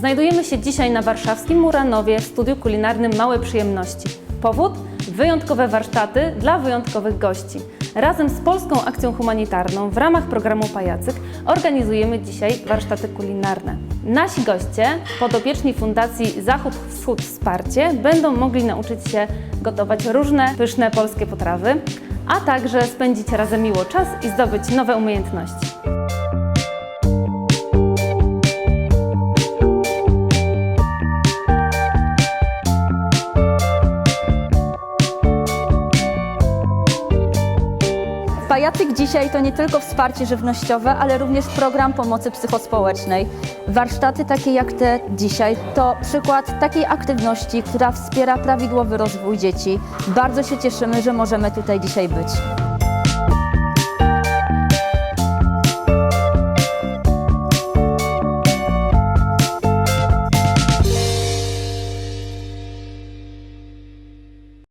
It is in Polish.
Znajdujemy się dzisiaj na warszawskim Muranowie w studiu kulinarnym Małe Przyjemności. Powód? Wyjątkowe warsztaty dla wyjątkowych gości. Razem z Polską Akcją Humanitarną w ramach programu Pajacyk organizujemy dzisiaj warsztaty kulinarne. Nasi goście, podopieczni Fundacji Zachód-Wschód Wsparcie, będą mogli nauczyć się gotować różne pyszne polskie potrawy, a także spędzić razem miło czas i zdobyć nowe umiejętności. Pajacyk dzisiaj to nie tylko wsparcie żywnościowe, ale również program pomocy psychospołecznej. Warsztaty takie jak te dzisiaj to przykład takiej aktywności, która wspiera prawidłowy rozwój dzieci. Bardzo się cieszymy, że możemy tutaj dzisiaj być.